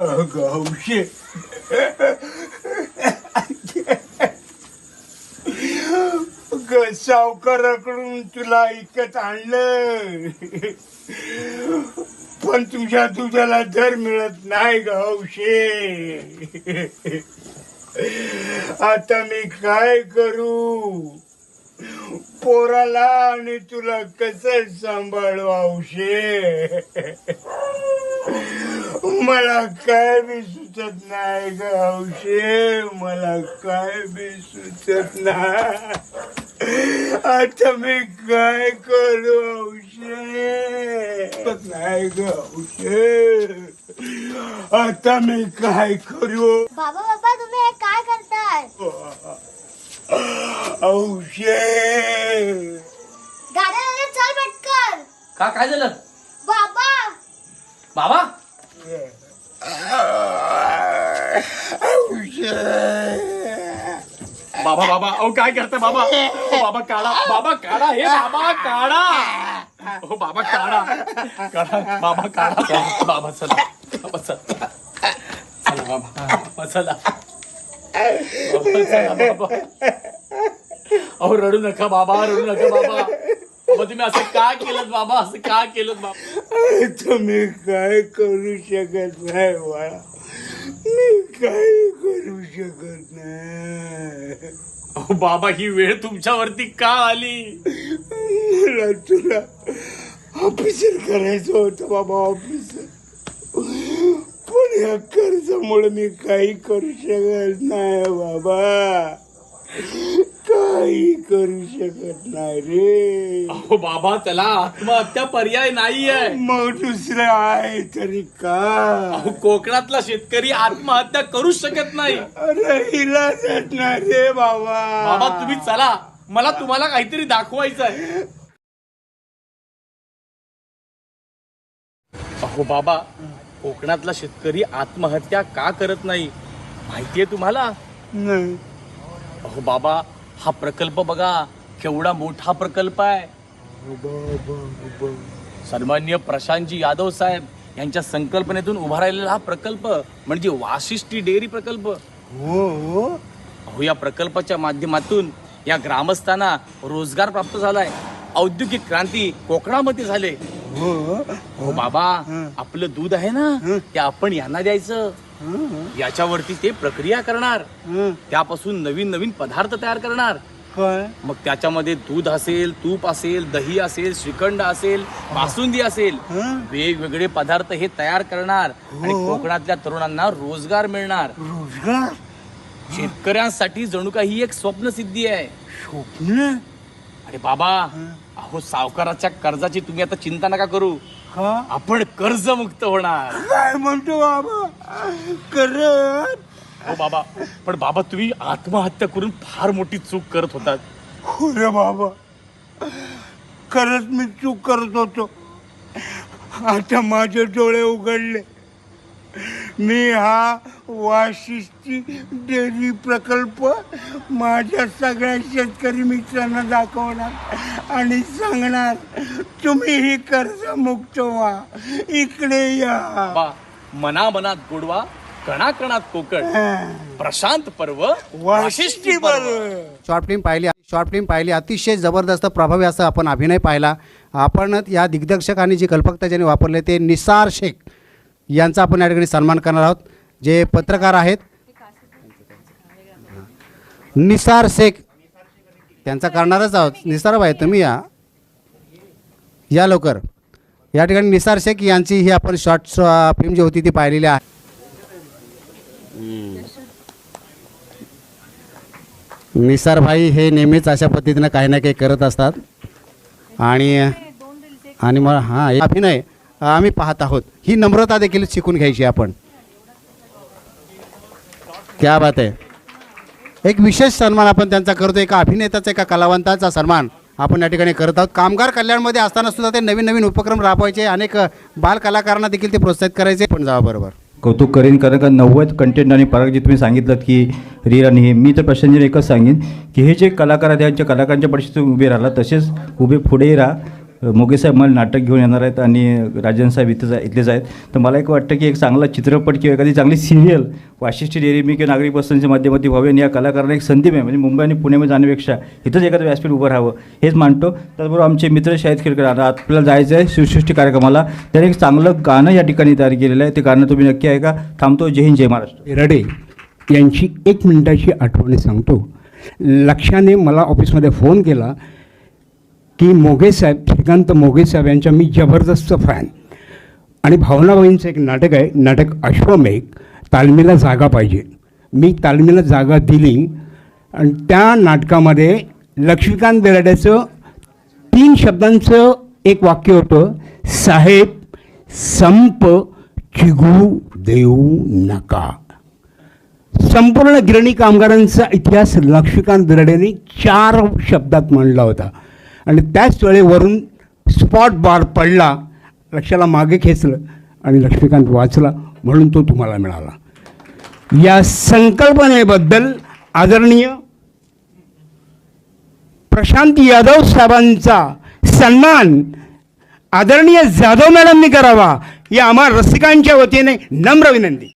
हौशे. ग सावकाराकडून तुला इकत आणलं पण तुझ्या तुझ्याला दर मिळत नाही ग आता मी काय करू? पोराला आणि तुला कसं सांभाळू औषे मला काय बी सुचत नाही ग हौशे मला काय बी सुचत नाही. आता मी काय करू सुचत नाही ग हौशे. आता मी काय करू? बाबा बाबा तुम्ही हे काय करताय? हौशे. गाड्या चल पटकन. का काय झालं? बाबा. बाबा? हौशे बाबा बाबा अहो काय करता बाबा? ओ बाबा काढा बाबा काढा हे बाबा काढा. हो बाबा काढा. काढा बाबा काढा. बाबा चला. बाबा चला. चला बाबा. बाबा चला. बाबा चला बाबा. अहो रडू नका बाबा रडू नका बाबा. मग तुम्ही असं का केलं बाबा? असं का केलं बाबा? तुम्ही काय करू शकत नाही बाळा मी काय करू शकत नाही. अहो बाबा ही वेळ तुमच्यावरती का आली? मला तुला ऑफिसर करायचं होतं बाबा ऑफिसर पण या कर्जामुळे मी काही करू शकत नाही बाबा. काही करू शकत नाही रे. अहो बाबा त्याला आत्महत्या पर्याय नाहीये. मग दुसरं आहे तरी का? अहो कोकणातला शेतकरी आत्महत्या करू शकत नाही. अरे हिला नाही रे बाबा. बाबा तुम्ही चला. मला तुम्हाला काहीतरी दाखवायचं आहे अहो बाबा कोकणातला शेतकरी आत्महत्या का करत नाही? माहितीये तुम्हाला? नाही. अहो बाबा हा प्रकल्प बघा केवढा मोठा प्रकल्प आहे. सन्मान्य प्रशांतजी यादव साहेब यांच्या संकल्पनेतून उभा राहिलेला हा प्रकल्प म्हणजे वाशिष्ठी डेअरी प्रकल्प. हो हो. अहो या प्रकल्पाच्या माध्यमातून या ग्रामस्थांना रोजगार प्राप्त झालाय. औद्योगिक क्रांती कोकणामध्ये झाले. हो. बाबा आपलं दूध आहे ना ते आपण यांना द्यायचं. याच्यावरती ते प्रक्रिया करणार. त्यापासून नवीन नवीन पदार्थ तयार करणार. मग त्याच्यामध्ये दूध असेल तूप असेल दही असेल श्रीखंड असेल बासुंदी असेल? वेगवेगळे पदार्थ हे तयार करणार आणि हो. कोकणातल्या तरुणांना रोजगार मिळणार. रोजगार? शेतकऱ्यांसाठी जणू काही एक स्वप्न सिद्धी आहे. स्वप्न? अरे बाबा अहो सावकाराच्या कर्जाची तुम्ही आता चिंता नका करू. का आपण कर्जमुक्त होणार. काय म्हणतो बाबा? करत. हो बाबा पण बाबा तुम्ही आत्महत्या करून फार मोठी चूक करत होतात. हो रे बाबा. खरंच मी चूक करत होतो. आता माझे डोळे उघडले. मी हा वाशिष्ठी डेअरी प्रकल्प माझ्या सगळ्या शेतकरी मित्रांना दाखवणार आणि सांगणार तुम्ही ही कर्जमुक्त व्हा. इकडे या. बा मनामनात गोडवा कणाकणात कोकण. प्रशांत पर्व वाशिष्ठी पर्व. शॉर्ट फिल्म पाहिली शॉर्ट फिल्म पाहिली. अतिशय जबरदस्त प्रभावी असा आपण अभिनय पाहिला. आपण या दिग्दर्शक आणि जी कल्पकता ज्यांनी वापरले ते निसार शेख. यांचा आपण या ठिकाणी सन्मान करणार आहोत. जे पत्रकार आहेत निसार शेख त्यांचा करणारच आहोत. निसार भाई तुम्ही या. या लवकर. या ठिकाणी निसार शेख यांची ही आपण शॉर्ट फिल्म जी होती ती पाहिलेली आहे. निसार भाई हे नेहमीच अशा पद्धतीनं काही ना काही करत असतात. आणि आणि मग हां अभिनय आम्ही पाहत आहोत. ही नम्रता देखील शिकून घ्यायची आपण. क्या बात आहे. एक विशेष सन्मान आपण त्यांचा करतो. एका अभिनेत्याचा एका कलावंताचा सन्मान आपण या ठिकाणी करत आहोत. कामगार कल्याणमध्ये असताना सुद्धा ते नवीन नवीन उपक्रम राबवायचे. अनेक बाल कलाकारांना देखील ते प्रोत्साहित करायचे. पण जावा बरोबर. कौतुक करेन कारण का नव्वद कंटेंट आणि पराग तुम्ही सांगितलं की रील हे. मी तर प्रशांतजीने एकच सांगेन की हे जे कलाकार आहेत यांच्या कलाकारांच्या पाठीशी तुम्ही उभे राहिला तसेच उभे पुढेही राहा. मोगेसाहेब मला नाटक घेऊन येणार आहेत आणि राजन साहेब इथेच इथलेच आहेत तर मला एक वाटतं की एक चांगला चित्रपट किंवा एखादी चांगली सिरियल वाशिष्ठी डेअरी मी किंवा नागरिक बसनच्या माध्यमातून व्हावी आणि या कलाकारांना एक संधी मिळेल. म्हणजे मुंबई आणि पुण्यामध्ये जाण्यापेक्षा इथंच एखादं व्यासपीठ उभं राहावं हेच मानतो. त्याचबरोबर आमचे मित्र शाहिद खेळकर आता आपल्याला जायचं आहे शिवसृष्टी कार्यक्रमाला. त्याने एक चांगलं गाणं या ठिकाणी तयार केलेलं आहे. ते गाणं तुम्ही नक्की ऐका. थांबतो. जय हिंद जय महाराष्ट्र. रडे यांची एक मिनिटाची आठवण सांगतो. लक्षाने मला ऑफिसमध्ये फोन केला की मोघे साहेब श्रीकांत मोघे साहेब यांच्या मी जबरदस्त फॅन आणि भावनाबाईंचं एक नाटक आहे नाटक अश्वमेघ तालमीला जागा पाहिजे. मी तालमीला जागा दिली आणि त्या नाटकामध्ये लक्ष्मीकांत बेराड्याचं तीन शब्दांचं एक वाक्य होतं साहेब संप चिघू देऊ नका. संपूर्ण गिरणी कामगारांचा इतिहास लक्ष्मीकांत बिराड्यांनी चार शब्दात मांडला होता. आणि त्याच वेळेवरून स्पॉट बार पडला लक्षाला मागे खेचलं आणि लक्ष्मीकांत वाचला म्हणून तो तुम्हाला मिळाला. या संकल्पनेबद्दल आदरणीय प्रशांत यादव साहेबांचा सन्मान आदरणीय जाधव मॅडमनी करावा या आम्हा रसिकांच्या वतीने नम्र विनंती.